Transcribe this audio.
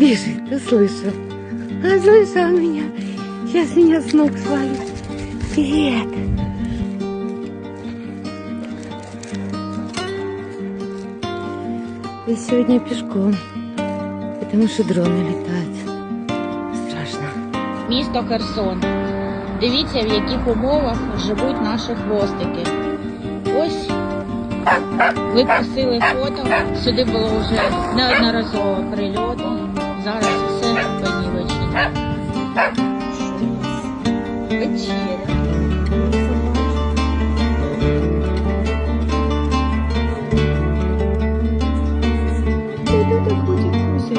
Бежит, услышал. Услышал меня. Сейчас меня с ног свалит. Привет. Я сегодня пешком, потому что дроны летают. Страшно. Місто Херсон. Дивіться, в яких умовах живуть наші хвостики. Ось ви просили фото. Сюди було вже неодноразово прильоти. 企业的特色，最多的科技贡献。